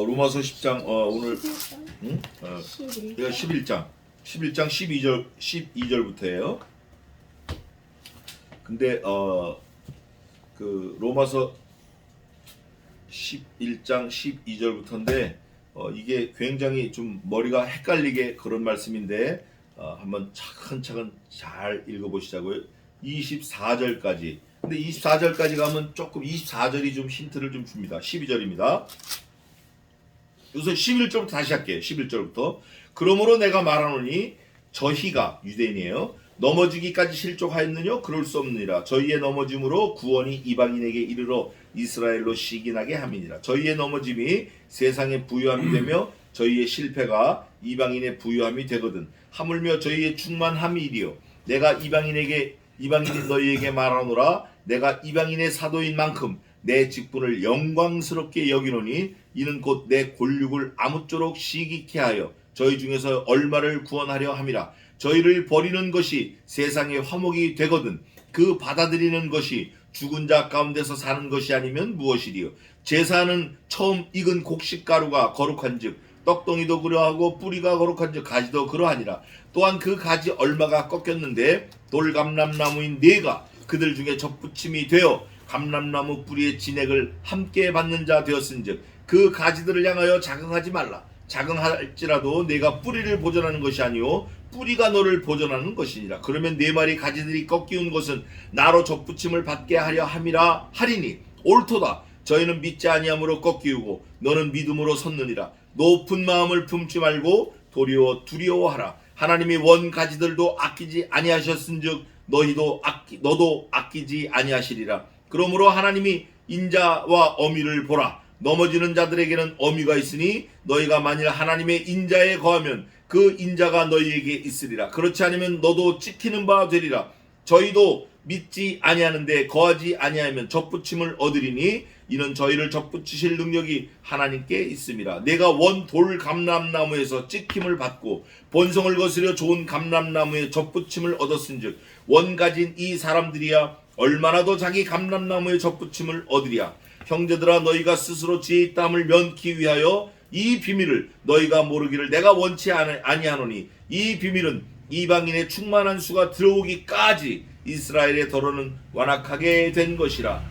어, 로마서 10장 어, 오늘 응? 어, 11. 이거 11장 11장 12절 12절부터예요. 근데 어 그 로마서 11장 12절부터인데 어, 이게 굉장히 좀 머리가 헷갈리게 그런 말씀인데 어, 한번 차근차근 잘 읽어보시자고요. 24절까지. 근데 24절까지 가면 조금 24절이 좀 힌트를 좀 줍니다. 12절입니다. 우선 11절부터 다시 할게요. 11절부터. 그러므로 내가 말하노니 저희가 유대인이에요. 넘어지기까지 실족하였느냐? 그럴 수 없느니라. 저희의 넘어짐으로 구원이 이방인에게 이르러 이스라엘로 시기나게 함이니라. 저희의 넘어짐이 세상의 부유함이 되며 저희의 실패가 이방인의 부유함이 되거든. 하물며 저희의 충만함이 이리요. 내가 이방인에게 이방인 너희에게 말하노라. 내가 이방인의 사도인 만큼 내 직분을 영광스럽게 여기노니 이는 곧 내 골육을 아무쪼록 시기케 하여 저희 중에서 얼마를 구원하려 함이라. 저희를 버리는 것이 세상의 화목이 되거든 그 받아들이는 것이 죽은 자 가운데서 사는 것이 아니면 무엇이리요 제사는 처음 익은 곡식 가루가 거룩한즉 떡덩이도 그러하고 뿌리가 거룩한즉 가지도 그러하니라 또한 그 가지 얼마가 꺾였는데 돌감람나무인 네가 그들 중에 접붙임이 되어 감람나무 뿌리의 진액을 함께 받는 자 되었은즉 그 가지들을 향하여 자긍하지 말라 자긍할지라도 내가 뿌리를 보존하는 것이 아니요 뿌리가 너를 보존하는 것이니라. 그러면 네 마리 가지들이 꺾이운 것은 나로 접붙임을 받게 하려 함이라 하리니 옳도다. 저희는 믿지 아니함으로 꺾이우고 너는 믿음으로 섰느니라. 높은 마음을 품지 말고 도리어 두려워하라. 하나님이 원 가지들도 아끼지 아니하셨은즉 너희도 아끼 너도 아끼지 아니하시리라. 그러므로 하나님이 인자와 어미를 보라. 넘어지는 자들에게는 어미가 있으니 너희가 만일 하나님의 인자에 거하면 그 인자가 너희에게 있으리라. 그렇지 않으면 너도 찍히는 바 되리라. 저희도 믿지 아니하는데 거하지 아니하면 접붙임을 얻으리니 이는 저희를 접붙이실 능력이 하나님께 있습니다. 내가 원 돌 감람나무에서 찍힘을 받고 본성을 거스려 좋은 감람나무에 접붙임을 얻었은즉 원 가진 이 사람들이야 얼마나 더 자기 감람나무에 접붙임을 얻으랴. 형제들아 너희가 스스로 지혜의 땀을 면기 위하여 이 비밀을 너희가 모르기를 내가 원치 아니- 아니하노니 이 비밀은 이방인의 충만한 수가 들어오기까지 이스라엘의 더러는 완악하게 된 것이라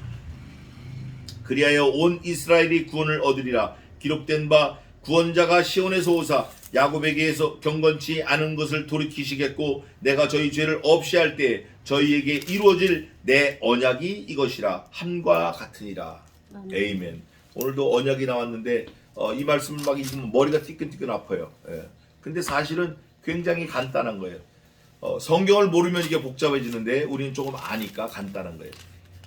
그리하여 온 이스라엘이 구원을 얻으리라 기록된 바 구원자가 시온에서 오사 야곱에게서 경건치 않은 것을 돌이키시겠고 내가 저희 죄를 없이 할 때 저희에게 이루어질 내 언약이 이것이라 함과 같으니라 아멘. 에이멘 오늘도 언약이 나왔는데 어, 이 말씀을 막 읽으면 머리가 뜨끈뜨끈 아파요 예. 근데 사실은 굉장히 간단한 거예요 어, 성경을 모르면 이게 복잡해지는데 우리는 조금 아니까 간단한 거예요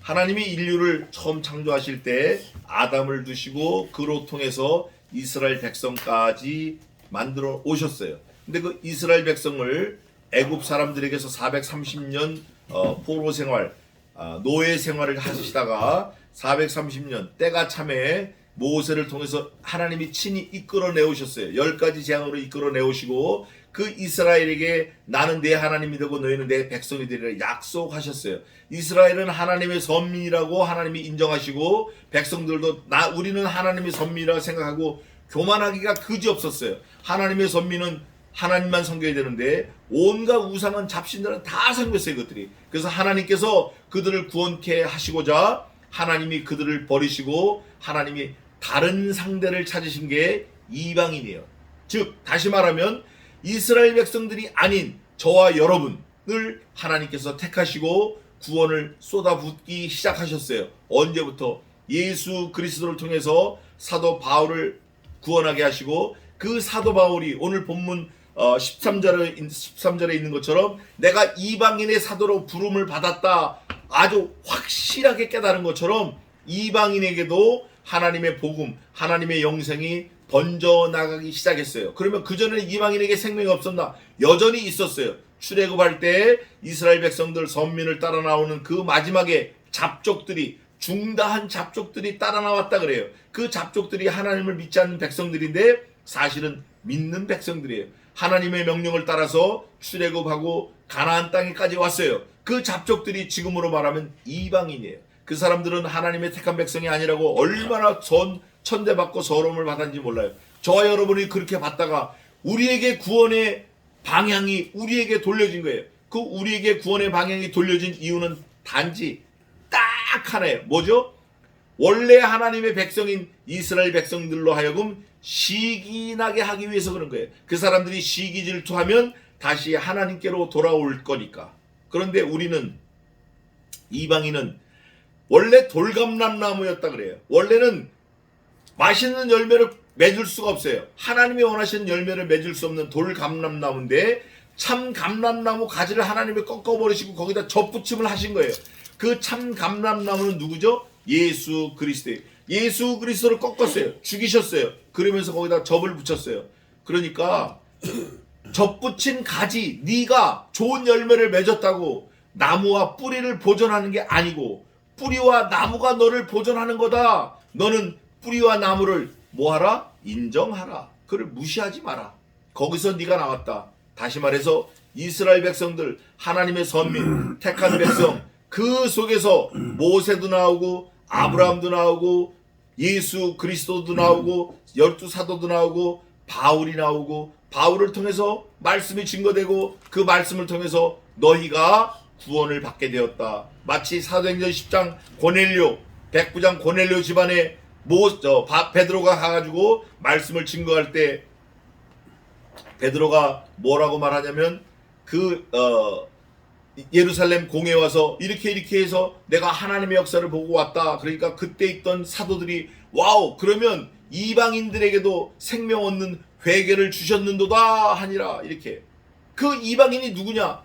하나님이 인류를 처음 창조하실 때 아담을 두시고 그로 통해서 이스라엘 백성까지 만들어 오셨어요. 근데 그 이스라엘 백성을 애굽 사람들에게서 430년 어, 포로 생활, 아, 노예 생활을 하시다가 430년 때가 참에 모세를 통해서 하나님이 친히 이끌어 내오셨어요. 열 가지 재앙으로 이끌어 내오시고 그 이스라엘에게 나는 내 하나님이 되고 너희는 내 백성이 되리라 약속하셨어요. 이스라엘은 하나님의 선민이라고 하나님이 인정하시고 백성들도 나 우리는 하나님의 선민이라고 생각하고 교만하기가 그지 없었어요. 하나님의 선민은 하나님만 섬겨야 되는데 온갖 우상은 잡신들은 다 섬겼어요 그들이. 그래서 하나님께서 그들을 구원케 하시고자 하나님이 그들을 버리시고 하나님이 다른 상대를 찾으신 게 이방인이에요. 즉 다시 말하면 이스라엘 백성들이 아닌 저와 여러분을 하나님께서 택하시고 구원을 쏟아붓기 시작하셨어요. 언제부터 예수 그리스도를 통해서 사도 바울을 구원하게 하시고 그 사도 바울이 오늘 본문 어, 13절에 13절에 있는 것처럼 내가 이방인의 사도로 부름을 받았다. 아주 확실하게 깨달은 것처럼 이방인에게도 하나님의 복음, 하나님의 영생이 번져 나가기 시작했어요. 그러면 그 전에는 이방인에게 생명이 없었나? 여전히 있었어요. 출애굽할 때 이스라엘 백성들 선민을 따라 나오는 그 마지막에 잡족들이 중다한 잡족들이 따라 나왔다 그래요. 그 잡족들이 하나님을 믿지 않는 백성들인데 사실은 믿는 백성들이에요. 하나님의 명령을 따라서 출애굽하고 가나안 땅에까지 왔어요. 그 잡족들이 지금으로 말하면 이방인이에요. 그 사람들은 하나님의 택한 백성이 아니라고 얼마나 전 천대받고 서러움을 받았는지 몰라요. 저와 여러분이 그렇게 받다가 우리에게 구원의 방향이 우리에게 돌려진 거예요. 그 우리에게 구원의 방향이 돌려진 이유는 단지 딱 하나예요. 뭐죠? 원래 하나님의 백성인 이스라엘 백성들로 하여금 시기나게 하기 위해서 그런 거예요. 그 사람들이 시기 질투하면 다시 하나님께로 돌아올 거니까. 그런데 우리는 이방인은 원래 돌감람 나무였다 그래요. 원래는 맛있는 열매를 맺을 수가 없어요. 하나님이 원하시는 열매를 맺을 수 없는 돌감람 나무인데 참 감람나무 가지를 하나님이 꺾어버리시고 거기다 접붙임을 하신 거예요. 그 참 감람나무는 누구죠? 예수 그리스도예요. 예수 그리스도를 꺾었어요. 죽이셨어요. 그러면서 거기다 접을 붙였어요. 그러니까 접 붙인 가지 네가 좋은 열매를 맺었다고 나무와 뿌리를 보존하는 게 아니고 뿌리와 나무가 너를 보존하는 거다. 너는 뿌리와 나무를 뭐하라? 인정하라. 그를 무시하지 마라. 거기서 네가 나왔다. 다시 말해서 이스라엘 백성들 하나님의 선민 택한 백성 그 속에서 모세도 나오고 아브라함도 나오고 예수 그리스도도 나오고 열두 사도도 나오고 바울이 나오고 바울을 통해서 말씀이 증거되고 그 말씀을 통해서 너희가 구원을 받게 되었다. 마치 사도행전 10장 고넬료 백부장 고넬료 집안에 모저 베드로가 가가지고 말씀을 증거할 때 베드로가 뭐라고 말하냐면 그 어, 예루살렘 공에 와서 이렇게 이렇게 해서 내가 하나님의 역사를 보고 왔다. 그러니까 그때 있던 사도들이 와우 그러면 이방인들에게도 생명 얻는 회개를 주셨는도다 하니라 이렇게 그 이방인이 누구냐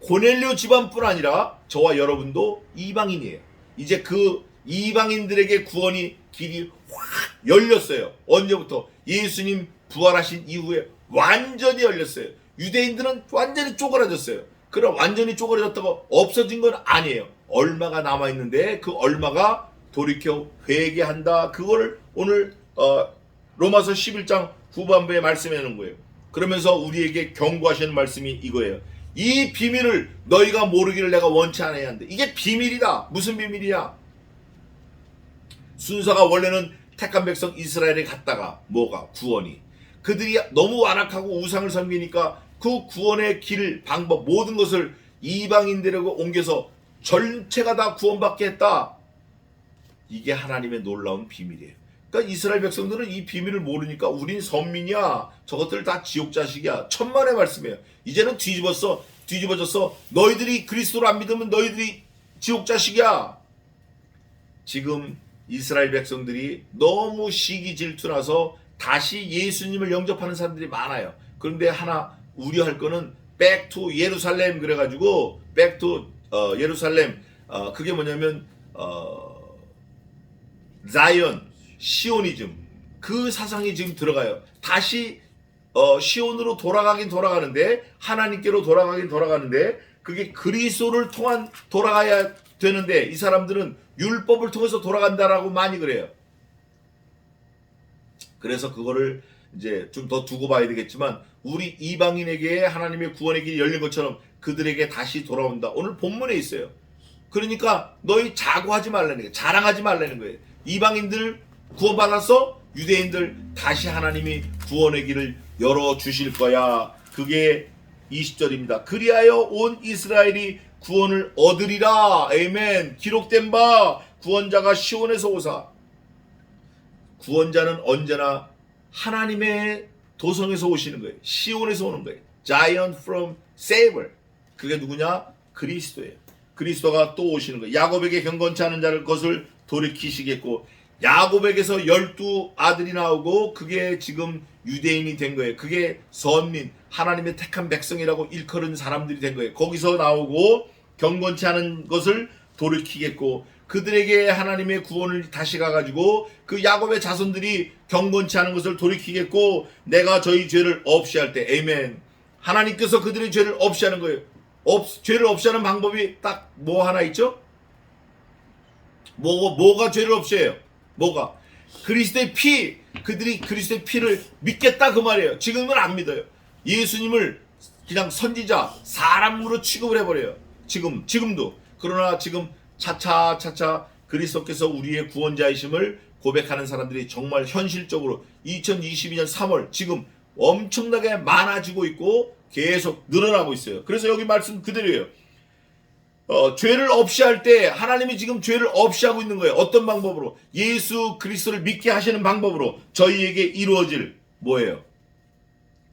고넬료 집안뿐 아니라 저와 여러분도 이방인이에요. 이제 그 이방인들에게 구원이 길이 확 열렸어요. 언제부터 예수님 부활하신 이후에 완전히 열렸어요. 유대인들은 완전히 쪼그라졌어요. 그럼 완전히 쪼그라졌다고 없어진 건 아니에요. 얼마가 남아 있는데 그 얼마가 돌이켜 회개한다. 그거를 오늘 어, 로마서 11장 후반부에 말씀해 놓은 거예요. 그러면서 우리에게 경고하시는 말씀이 이거예요. 이 비밀을 너희가 모르기를 내가 원치 않아야 한다. 이게 비밀이다. 무슨 비밀이야? 순서가 원래는 택한 백성 이스라엘에 갔다가 뭐가 구원이 그들이 너무 완악하고 우상을 섬기니까 그 구원의 길 방법 모든 것을 이방인들에게 옮겨서 전체가 다 구원받게 했다. 이게 하나님의 놀라운 비밀이에요. 그러니까 이스라엘 백성들은 이 비밀을 모르니까 우린 선민이야. 저것들 다 지옥 자식이야. 천만의 말씀이에요. 이제는 뒤집었어. 뒤집어졌어. 너희들이 그리스도를 안 믿으면 너희들이 지옥 자식이야. 지금 이스라엘 백성들이 너무 시기 질투나서 다시 예수님을 영접하는 사람들이 많아요. 그런데 하나 우려할 거는 백투 예루살렘 그래가지고 백투 어, 예루살렘 어, 그게 뭐냐면 어, 자이언 시오니즘 그 사상이 지금 들어가요. 다시 어, 시온으로 돌아가긴 돌아가는데 하나님께로 돌아가긴 돌아가는데 그게 그리스도를 통한 돌아가야 되는데 이 사람들은 율법을 통해서 돌아간다라고 많이 그래요. 그래서 그거를 이제 좀 더 두고 봐야 되겠지만 우리 이방인에게 하나님의 구원의 길이 열린 것처럼 그들에게 다시 돌아온다. 오늘 본문에 있어요. 그러니까 너희 자고하지 말라는 거예요. 자랑하지 말라는 거예요. 이방인들 구원받았어? 유대인들 다시 하나님이 구원의 길을 열어 주실 거야. 그게 20절입니다. 그리하여 온 이스라엘이 구원을 얻으리라. 에이멘. 기록된 바 구원자가 시온에서 오사. 구원자는 언제나 하나님의 도성에서 오시는 거예요. 시온에서 오는 거예요. Giant from Savior. 그게 누구냐? 그리스도예요. 그리스도가 또 오시는 거예요. 야곱에게 경건치 않은 자를 것을 돌이키시겠고 야곱에게서 열두 아들이 나오고 그게 지금 유대인이 된 거예요. 그게 선민 하나님의 택한 백성이라고 일컬은 사람들이 된 거예요. 거기서 나오고 경건치 않은 것을 돌이키겠고 그들에게 하나님의 구원을 다시 가가지고 그 야곱의 자손들이 경건치 않은 것을 돌이키겠고 내가 저희 죄를 없이 할 때 에이멘 하나님께서 그들의 죄를 없이 하는 거예요. 없, 죄를 없이 하는 방법이 딱 뭐 하나 있죠? 뭐, 뭐가 죄를 없이 해요? 뭐가? 그리스도의 피, 그들이 그리스도의 피를 믿겠다 그 말이에요. 지금은 안 믿어요. 예수님을 그냥 선지자, 사람으로 취급을 해버려요. 지금, 지금도. 그러나 지금 차차 차차 그리스도께서 우리의 구원자이심을 고백하는 사람들이 정말 현실적으로 2022년 3월 지금 엄청나게 많아지고 있고 계속 늘어나고 있어요. 그래서 여기 말씀 그대로예요. 어, 죄를 없이 할 때 하나님이 지금 죄를 없이 하고 있는 거예요. 어떤 방법으로? 예수 그리스도를 믿게 하시는 방법으로 저희에게 이루어질 뭐예요?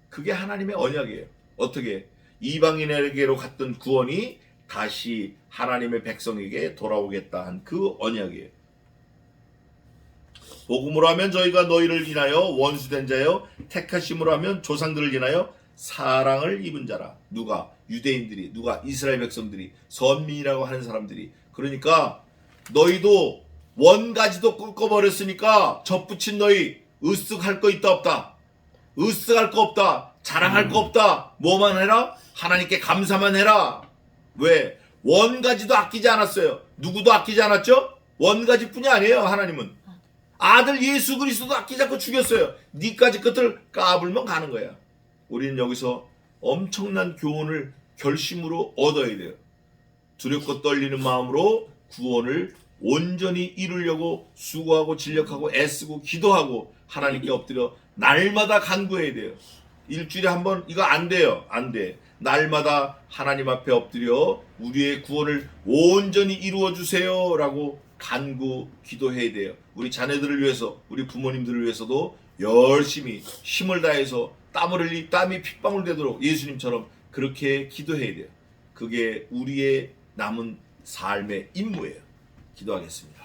그게 하나님의 언약이에요. 어떻게? 이방인에게로 갔던 구원이 다시 하나님의 백성에게 돌아오겠다 한 그 언약이에요. 복음으로 하면 저희가 너희를 인하여 원수된 자여 택하심으로 하면 조상들을 인하여 사랑을 입은 자라. 누가 유대인들이 누가 이스라엘 백성들이 선민이라고 하는 사람들이 그러니까 너희도 원가지도 꺾어버렸으니까 접붙인 너희 으쓱할 거 있다 없다. 으쓱할 거 없다. 자랑할 거 없다. 뭐만 해라? 하나님께 감사만 해라. 왜? 원가지도 아끼지 않았어요. 누구도 아끼지 않았죠? 원가지뿐이 아니에요. 하나님은 아들 예수 그리스도도 아끼지 않고 죽였어요. 니까지 끝을 까불면 가는 거야. 우리는 여기서 엄청난 교훈을 결심으로 얻어야 돼요. 두렵고 떨리는 마음으로 구원을 온전히 이루려고 수고하고 진력하고 애쓰고 기도하고 하나님께 엎드려 날마다 간구해야 돼요. 일주일에 한 번 이거 안 돼요. 안 돼. 날마다 하나님 앞에 엎드려 우리의 구원을 온전히 이루어 주세요라고 간구 기도해야 돼요. 우리 자녀들을 위해서, 우리 부모님들을 위해서도 열심히 힘을 다해서 땀을 흘리 땀이 핏방울 되도록 예수님처럼 그렇게 기도해야 돼요. 그게 우리의 남은 삶의 임무예요. 기도하겠습니다.